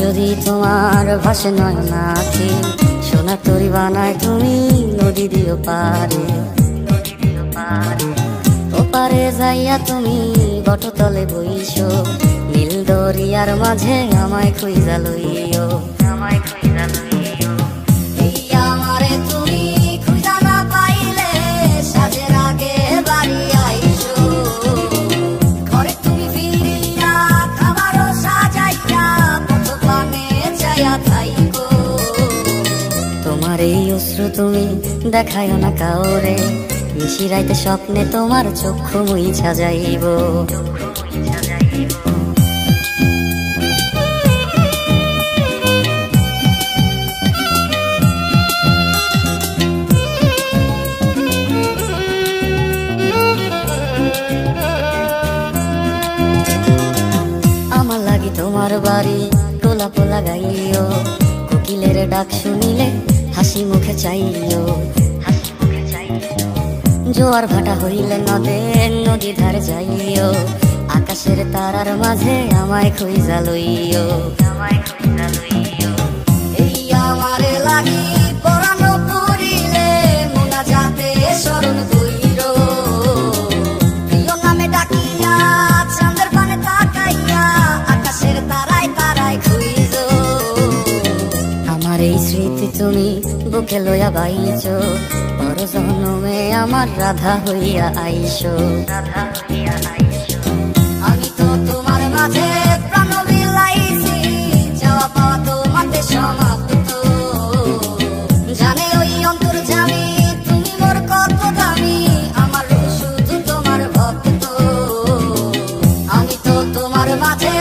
যদি তোমার ভাষে নয় না সোনা তরি বানায় তুমি নদী দিও পারে ওপারে যাইয়া তুমি বটতলে বইছো নীল দরিয়ার মাঝে আমায় খুঁজা লইও আমায় খুঁজা লইও। তোমার এই অশ্রু তুমি দেখায় না কাউরে। মিশিরাইতে স্বপ্নে তোমার চক্ষু মুইছা যাইব। আমার লাগি তোমার বাড়ি, টোলা পোলা গাইও। কোকিলের ডাক শুনিলে হাসি মুখে চাইলো, হাসি মুখে জোয়ার ভাটা হইলে নদে নদী ধার যাইও, আকাশের তারার মাঝে আমায় খুঁজা লইও আমায় খুঁজা লইও। আমার এই স্মৃতি তুমি বুকে লইয়া বাইছ। পর জন্মে আমার রাধা হইয়া আইস। আমি তো তোমার মাঝে সমাপ্ত। তুমি আমার শুধু তোমার ভক্ত। আমি তো তোমার মাঝে